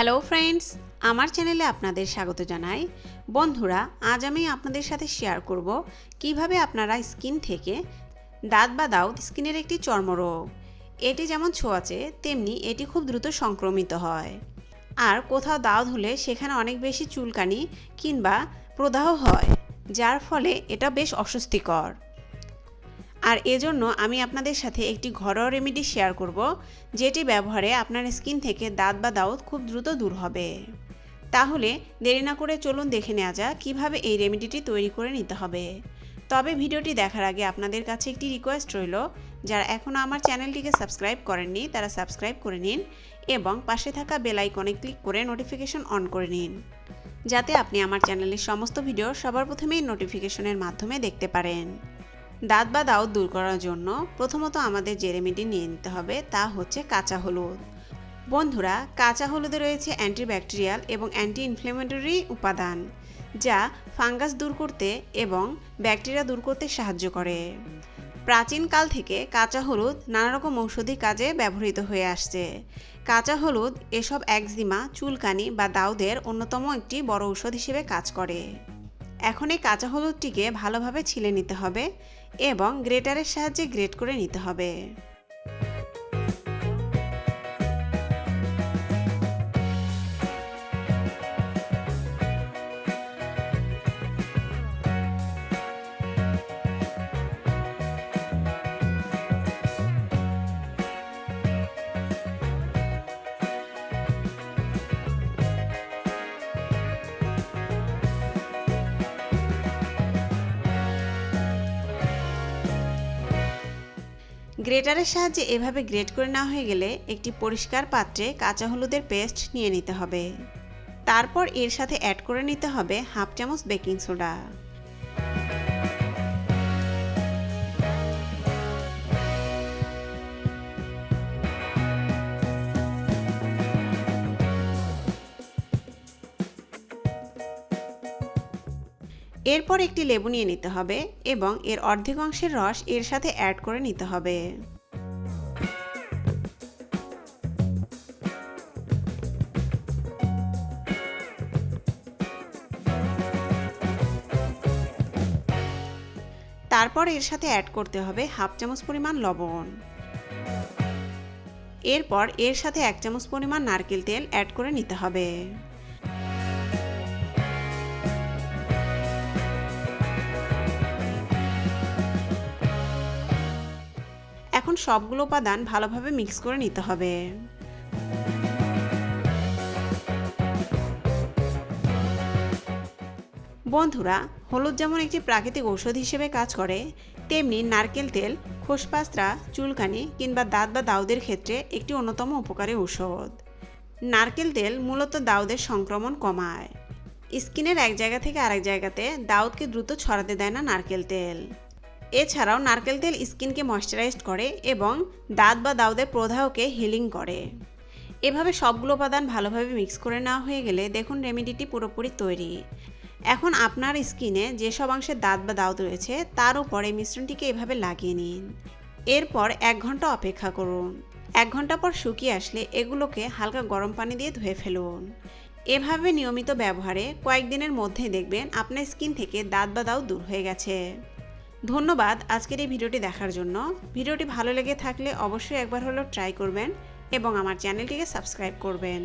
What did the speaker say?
Hello friends আমার চ্যানেলে আপনাদের স্বাগত জানাই। বন্ধুরা, আজ আমি আপনাদের সাথে শেয়ার করব কীভাবে আপনারা স্কিন থেকে দাঁত বা দাউদ স্কিনের একটি চর্মরোগ। এটি যেমন ছোঁয়াচে তেমনি এটি খুব দ্রুত সংক্রমিত হয়। আর কোথাও দাউদ হলে সেখানে অনেক বেশি চুলকানি কিংবা প্রদাহ হয়, যার ফলে এটা বেশ অস্বস্তিকর। আর এজন্য আমি আপনাদের সাথে একটি ঘরোয়া রেমেডি শেয়ার করব, যেটি ব্যবহারে আপনার স্কিন থেকে দাঁত বা দাউদ খুব দ্রুত দূর হবে। তাহলে দেরি না করে চলুন দেখে নেওয়া যাক কীভাবে এই রেমেডিটি তৈরি করে নিতে হবে। তবে ভিডিওটি দেখার আগে আপনাদের কাছে একটি রিকোয়েস্ট রইল, যারা এখনও আমার চ্যানেলটিকে সাবস্ক্রাইব করেননি, তারা সাবস্ক্রাইব করে নিন এবং পাশে থাকা বেল আইকনে ক্লিক করে নোটিফিকেশন অন করে নিন, যাতে আপনি আমার চ্যানেলের সমস্ত ভিডিও সবার প্রথমেই নোটিফিকেশনের মাধ্যমে দেখতে পারেন। দাঁত বা দাউদ দূর করার জন্য প্রথমত আমাদের যে রেমেডি নিয়ে নিতে হবে, তা হচ্ছে কাঁচা হলুদ। বন্ধুরা, কাঁচা হলুদে রয়েছে অ্যান্টিব্যাকটেরিয়াল এবং অ্যান্টি ইনফ্লেমেটরি উপাদান, যা ফাঙ্গাস দূর করতে এবং ব্যাকটেরিয়া দূর করতে সাহায্য করে। প্রাচীনকাল থেকে কাঁচা হলুদ নানা রকম ঔষধি কাজে ব্যবহৃত হয়ে আসছে। কাঁচা হলুদ এসব একজিমা, চুলকানি বা দাউদের অন্যতম একটি বড় ঔষধ হিসেবে কাজ করে। এখন এই কাঁচা হলুদটিকে ভালোভাবে ছিলে নিতে হবে এবং গ্রেটারের সাহায্যে গ্রেট করে নিতে হবে। গ্রেটারের সাহায্যে এভাবে গ্রেট করে নেওয়া হয়ে গেলে একটি পরিষ্কার পাত্রে কাঁচা হলুদের পেস্ট নিয়ে নিতে হবে। তারপর এর সাথে অ্যাড করে নিতে হবে হাফ চামচ বেকিং সোডা। এরপর একটি লেবু নিয়ে নিতে হবে এবং এর অর্ধেক অংশের রস এর সাথে অ্যাড করে নিতে হবে। তারপর এর সাথে অ্যাড করতে হবে হাফ চামচ পরিমাণ লবণ। এরপর এর সাথে এক চামচ পরিমাণ নারকেল তেল অ্যাড করে নিতে হবে। সবগুলো উপাদান ভালোভাবে মিক্স করে নিতে হবে। বন্ধুরা, হলুদ যেমন একটি প্রাকৃতিক ঔষধ হিসেবে কাজ করে, তেমনি নারকেল তেল খোসপাস্ত্রা চুলকানি কিংবা দাঁত বা দাউদের ক্ষেত্রে একটি অন্যতম উপকারী ঔষধ। নারকেল তেল মূলত দাউদের সংক্রমণ কমায়। স্কিনের এক জায়গা থেকে আরেক জায়গাতে দাউদকে দ্রুত ছড়াতে দেয় না নারকেল তেল। এছাড়াও নারকেল তেল স্কিনকে ময়শ্চারাইজড করে এবং দাঁত বা দাউদের প্রদাহকে হিলিং করে। এভাবে সবগুলো উপাদান ভালোভাবে মিক্স করে নেওয়া হয়ে গেলে দেখুন রেমেডিটি পুরোপুরি তৈরি। এখন আপনার স্কিনে যেসব অংশে দাঁত বা দাউদ রয়েছে, তার উপর এই মিশ্রণটিকে এভাবে লাগিয়ে নিন। এরপর এক ঘণ্টা অপেক্ষা করুন। এক ঘণ্টা পর শুকিয়ে আসলে এগুলোকে হালকা গরম পানি দিয়ে ধুয়ে ফেলুন। এভাবে নিয়মিত ব্যবহারে কয়েকদিনের মধ্যে দেখবেন আপনার স্কিন থেকে দাঁত বা দাউদ দূর হয়ে গেছে। ধন্যবাদ আজকের এই ভিডিওটি দেখার জন্য। ভিডিওটি ভালো লেগে থাকলে অবশ্যই একবার হলেও ট্রাই করবেন এবং আমার চ্যানেলটিকে সাবস্ক্রাইব করবেন।